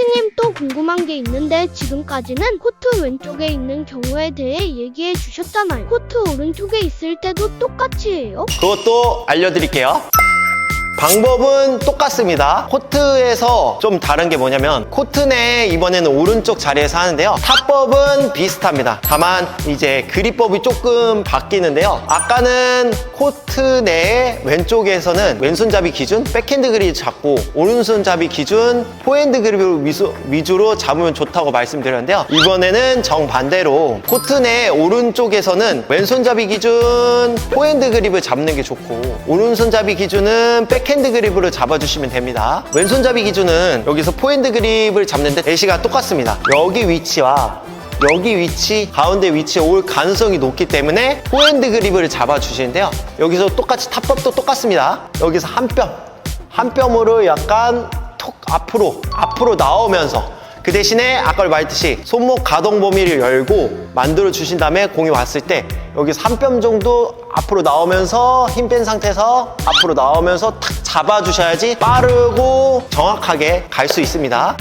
코치님 또 궁금한 게 있는데 지금까지는 코트 왼쪽에 있는 경우에 대해 얘기해 주셨잖아요. 코트 오른쪽에 있을 때도 똑같이 해요? 그것도 알려드릴게요. 방법은 똑같습니다. 코트에서 좀 다른 게 뭐냐면 코트 내 이번에는 오른쪽 자리에서 하는데요. 타법은 비슷합니다. 다만 이제 그립법이 조금 바뀌는데요. 아까는 코트 내 왼쪽에서는 왼손잡이 기준 백핸드 그립 잡고 오른손잡이 기준 포핸드 그립을 위주로 잡으면 좋다고 말씀드렸는데요. 이번에는 정반대로 코트 내 오른쪽에서는 왼손잡이 기준 포핸드 그립을 잡는 게 좋고 오른손잡이 기준은 백핸드 그립으로 잡아주시면 됩니다. 왼손잡이 기준은 여기서 포핸드 그립을 잡는데 예시가 똑같습니다. 여기 위치와 여기 위치, 가운데 위치에 올 가능성이 높기 때문에 포핸드 그립을 잡아주시는데요. 여기서 똑같이 탑법도 똑같습니다. 여기서 한 뼘, 한 뼘으로 약간 톡 앞으로, 앞으로 나오면서 그 대신에 아까 말했듯이 손목 가동 범위를 열고 만들어 주신 다음에 공이 왔을 때 여기서 한뼘 정도 앞으로 나오면서 힘 뺀 상태에서 앞으로 나오면서 탁 잡아 주셔야지 빠르고 정확하게 갈 수 있습니다.